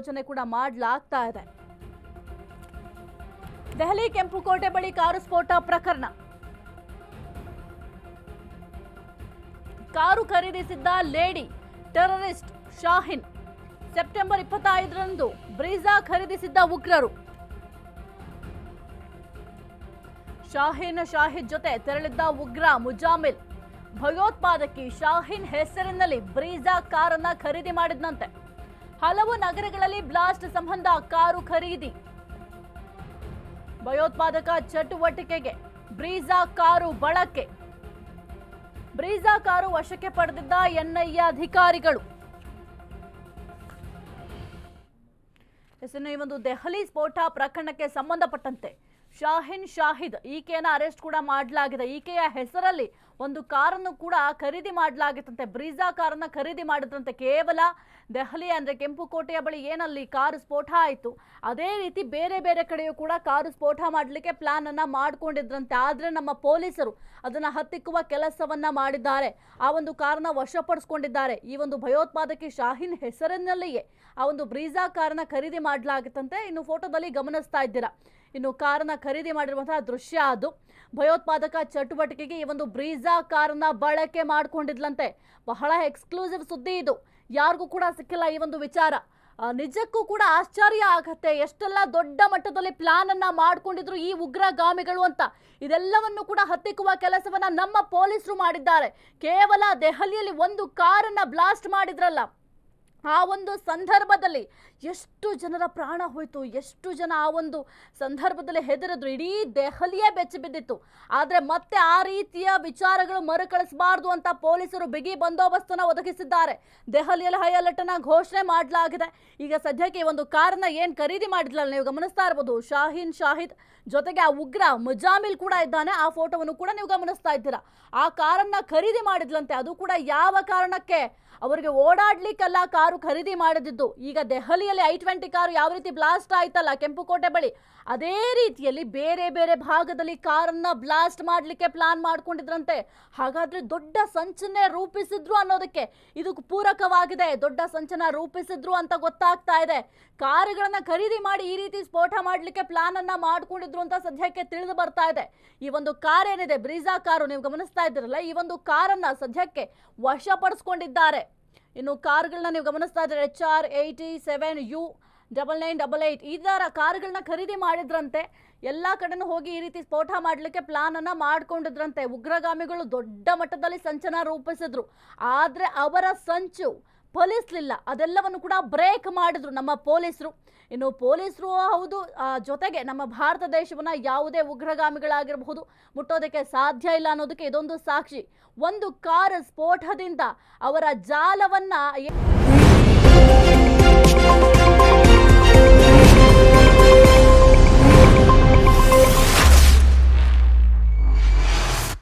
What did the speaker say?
ಯೋಚನೆ ಕೂಡ ಮಾಡಲಾಗ್ತಾ ಇದೆ. ದೆಹಲಿ ಕೆಂಪುಕೋಟೆ ಬಳಿ ಕಾರು ಸ್ಫೋಟ ಪ್ರಕರಣ. ಕಾರು ಖರೀದಿಸಿದ್ದ ಲೇಡಿ ಟೆರರಿಸ್ಟ್ ಶಾಹಿನ್ ಸೆಪ್ಟೆಂಬರ್ ಇಪ್ಪತ್ತೈದರಂದು ಬ್ರೀಜಾ ಖರೀದಿಸಿದ್ದ ಉಗ್ರರು. ಶಾಹೀನ್ ಶಾಹಿದ್ ಜೊತೆ ತೆರಳಿದ್ದ ಉಗ್ರ ಮುಜಾಮಿಲ್ ಭಯೋತ್ಪಾದಕಿ ಶಾಹೀನ್ ಹೆಸರಿನಲ್ಲಿ ಬ್ರೀಜಾ ಕಾರನ್ನ ಖರೀದಿ ಮಾಡಿದ್ನಂತೆ. ಹಲವು ನಗರಗಳಲ್ಲಿ ಬ್ಲಾಸ್ಟ್ ಸಂಬಂಧ ಕಾರು ಖರೀದಿ. ಭಯೋತ್ಪಾದಕ ಚಟುವಟಿಕೆಗೆ ಬ್ರೀಜಾ ಕಾರು ಬಳಕೆ. ಬ್ರೀಜಾ ಕಾರು ವಶಕ್ಕೆ ಪಡೆದಿದ್ದ ಎನ್ಐಎ ಅಧಿಕಾರಿಗಳು. ಈ ಒಂದು ದೆಹಲಿ ಸ್ಫೋಟ ಪ್ರಕರಣಕ್ಕೆ ಸಂಬಂಧಪಟ್ಟಂತೆ ಶಾಹಿನ್ ಶಾಹಿದ್, ಈಕೆಯನ್ನ ಅರೆಸ್ಟ್ ಕೂಡ ಮಾಡಲಾಗಿದೆ. ಈಕೆಯ ಹೆಸರಲ್ಲಿ ಒಂದು ಕಾರನ್ನು ಕೂಡ ಖರೀದಿ ಮಾಡಲಾಗಿತ್ತಂತೆ. ಬ್ರೀಜಾ ಕಾರನ್ನ ಖರೀದಿ ಮಾಡಿದ್ರಂತೆ. ಕೇವಲ ದೆಹಲಿ ಅಂದ್ರೆ ಕೆಂಪುಕೋಟೆಯ ಬಳಿ ಏನಲ್ಲಿ ಕಾರು ಸ್ಫೋಟ ಆಯಿತು. ಅದೇ ರೀತಿ ಬೇರೆ ಬೇರೆ ಕಡೆಯೂ ಕೂಡ ಕಾರು ಸ್ಫೋಟ ಮಾಡಲಿಕ್ಕೆ ಪ್ಲಾನ್ ಅನ್ನ ಆದರೆ ಆದ್ರೆ ನಮ್ಮ ಪೊಲೀಸರು ಅದನ್ನ ಹತ್ತಿಕ್ಕುವ ಕೆಲಸವನ್ನ ಮಾಡಿದ್ದಾರೆ. ಆ ಒಂದು ಕಾರನ್ನ ವಶಪಡಿಸ್ಕೊಂಡಿದ್ದಾರೆ. ಈ ಒಂದು ಭಯೋತ್ಪಾದಕಿ ಶಾಹಿನ್ ಹೆಸರಿನಲ್ಲಿಯೇ ಆ ಒಂದು ಬ್ರೀಜಾ ಕಾರನ್ನ ಖರೀದಿ ಮಾಡಲಾಗಿತ್ತಂತೆ. ಇನ್ನು ಫೋಟೋದಲ್ಲಿ ಗಮನಿಸ್ತಾ ಇದ್ದೀರಾ. ಇನ್ನು ಕಾರನ್ನ ಖರೀದಿ ಮಾಡಿರುವಂತಹ ದೃಶ್ಯ ಅದು. ಭಯೋತ್ಪಾದಕ ಚಟುವಟಿಕೆಗೆ ಈ ಒಂದು ಬ್ರೀಜಾ ಕಾರನ್ನ ಬಳಕೆ ಮಾಡಿಕೊಂಡಿದ್ಲಂತೆ. ಬಹಳ ಎಕ್ಸ್ಕ್ಲೂಸಿವ್ ಸುದ್ದಿ ಇದು. ಯಾರಿಗೂ ಕೂಡ ಸಿಕ್ಕಿಲ್ಲ ಈ ಒಂದು ವಿಚಾರ. ನಿಜಕ್ಕೂ ಕೂಡ ಆಶ್ಚರ್ಯ ಆಗತ್ತೆ. ಎಷ್ಟೆಲ್ಲ ದೊಡ್ಡ ಮಟ್ಟದಲ್ಲಿ ಪ್ಲಾನ್ ಅನ್ನ ಮಾಡಿಕೊಂಡಿದ್ರು ಈ ಉಗ್ರಗಾಮಿಗಳು ಅಂತ. ಇದೆಲ್ಲವನ್ನು ಕೂಡ ಹತ್ತಿಕ್ಕುವ ಕೆಲಸವನ್ನ ನಮ್ಮ ಪೊಲೀಸರು ಮಾಡಿದ್ದಾರೆ. ಕೇವಲ ದೆಹಲಿಯಲ್ಲಿ ಒಂದು ಕಾರನ್ನ ಬ್ಲಾಸ್ಟ್ ಮಾಡಿದ್ರಲ್ಲ. ಆ ಒಂದು ಸಂದರ್ಭದಲ್ಲಿ ಎಷ್ಟು ಜನರ ಪ್ರಾಣ ಹೋಯಿತು, ಎಷ್ಟು ಜನ ಆ ಒಂದು ಸಂದರ್ಭದಲ್ಲಿ ಹೆದರಿದ್ರು? ಇಡೀ ದೆಹಲಿಯೇ ಬೆಚ್ಚಿ ಬಿದ್ದಿತ್ತು. ಆದರೆ ಮತ್ತೆ ಆ ರೀತಿಯ ವಿಚಾರಗಳು ಮರುಕಳಿಸಬಾರ್ದು ಅಂತ ಪೊಲೀಸರು ಬಿಗಿ ಬಂದೋಬಸ್ತನ್ನು ಒದಗಿಸಿದ್ದಾರೆ. ದೆಹಲಿಯಲ್ಲಿ ಹೈ ಅಲರ್ಟ್ ಅನ್ನ ಘೋಷಣೆ ಮಾಡಲಾಗಿದೆ. ಈಗ ಸದ್ಯಕ್ಕೆ ಈ ಒಂದು ಕಾರನ್ನ ಏನು ಖರೀದಿ ಮಾಡಿದ್ಲಲ್ಲ ನೀವು ಗಮನಿಸ್ತಾ ಇರ್ಬೋದು. ಶಾಹೀನ್ ಶಾಹಿದ್ ಜೊತೆಗೆ ಆ ಉಗ್ರ ಮುಜಾಮಿಲ್ ಕೂಡ ಇದ್ದಾನೆ. ಆ ಫೋಟೋವನ್ನು ಕೂಡ ನೀವು ಗಮನಿಸ್ತಾ ಇದ್ದೀರಾ. ಆ ಕಾರನ್ನ ಖರೀದಿ ಮಾಡಿದ್ಲಂತೆ. ಅದು ಕೂಡ ಯಾವ ಕಾರಣಕ್ಕೆ? ಅವರಿಗೆ ಓಡಾಡ್ಲಿಕ್ಕೆಲ್ಲ ಕಾರು ಖರೀದಿ ಮಾಡದಿದ್ದು, ಈಗ ದೆಹಲಿಯಲ್ಲಿ ಐ ಟ್ವೆಂಟಿ ಕಾರು ಯಾವ ರೀತಿ ಬ್ಲಾಸ್ಟ್ ಆಯ್ತಲ್ಲ ಕೆಂಪುಕೋಟೆ ಬಳಿ. ಅದೇ ರೀತಿಯಲ್ಲಿ ಬೇರೆ ಬೇರೆ ಭಾಗದಲ್ಲಿ ಕಾರನ್ನ ಬ್ಲಾಸ್ಟ್ ಮಾಡಲಿಕ್ಕೆ ಪ್ಲಾನ್ ಮಾಡ್ಕೊಂಡಿದ್ರಂತೆ. ಹಾಗಾದ್ರೆ ದೊಡ್ಡ ಸಂಚನೆ ರೂಪಿಸಿದ್ರು ಅನ್ನೋದಕ್ಕೆ ಇದು ಪೂರಕವಾಗಿದೆ. ದೊಡ್ಡ ಸಂಚನ ರೂಪಿಸಿದ್ರು ಅಂತ ಗೊತ್ತಾಗ್ತಾ ಇದೆ. ಕಾರುಗಳನ್ನ ಖರೀದಿ ಮಾಡಿ ಈ ರೀತಿ ಸ್ಫೋಟ ಮಾಡಲಿಕ್ಕೆ ಪ್ಲಾನ್ ಅನ್ನ ಮಾಡ್ಕೊಂಡಿದ್ರು ಅಂತ ಸದ್ಯಕ್ಕೆ ತಿಳಿದು ಬರ್ತಾ ಇದೆ. ಈ ಒಂದು ಕಾರ್ ಏನಿದೆ ಬ್ರೀಜಾ ಕಾರು, ನೀವು ಗಮನಿಸ್ತಾ ಇದ್ದೀರಲ್ಲ, ಈ ಒಂದು ಕಾರನ್ನ ಸದ್ಯಕ್ಕೆ ವಶಪಡಿಸ್ಕೊಂಡಿದ್ದಾರೆ ಇನ್ನು ಕಾರ್ಗಳನ್ನ ನೀವು ಗಮನಿಸ್ತಾ ಇದ್ರೆ H R eight seven U double nine double eight ಥರ ಕಾರ್ಗಳನ್ನ ಖರೀದಿ ಮಾಡಿದ್ರಂತೆ, ಎಲ್ಲ ಕಡೆನೂ ಹೋಗಿ ಈ ರೀತಿ ಸ್ಫೋಟ ಮಾಡಲಿಕ್ಕೆ ಪ್ಲಾನ್ ಮಾಡಿಕೊಂಡಿದ್ರಂತೆ ಮಾಡ್ಕೊಂಡಿದ್ರಂತೆ. ಉಗ್ರಗಾಮಿಗಳು ದೊಡ್ಡ ಮಟ್ಟದಲ್ಲಿ ಸಂಚನ ರೂಪಿಸಿದ್ರು. ಆದರೆ ಅವರ ಸಂಚು ಫಲಿಸ್ಲಿಲ್ಲ ಅದೆಲ್ಲವನ್ನು ಕೂಡ ಬ್ರೇಕ್ ಮಾಡಿದ್ರು ನಮ್ಮ ಪೊಲೀಸರು. ಇನ್ನು ಪೊಲೀಸರು ಹೌದು ಜೊತೆಗೆ ನಮ್ಮ ಭಾರತ ದೇಶವನ್ನ ಯಾವುದೇ ಉಗ್ರಗಾಮಿಗಳಾಗಿರಬಹುದು, ಮುಟ್ಟೋದಕ್ಕೆ ಸಾಧ್ಯ ಇಲ್ಲ ಅನ್ನೋದಕ್ಕೆ ಇದೊಂದು ಸಾಕ್ಷಿ. ಒಂದು ಕಾರ್ ಸ್ಫೋಟದಿಂದ ಅವರ ಜಾಲವನ್ನ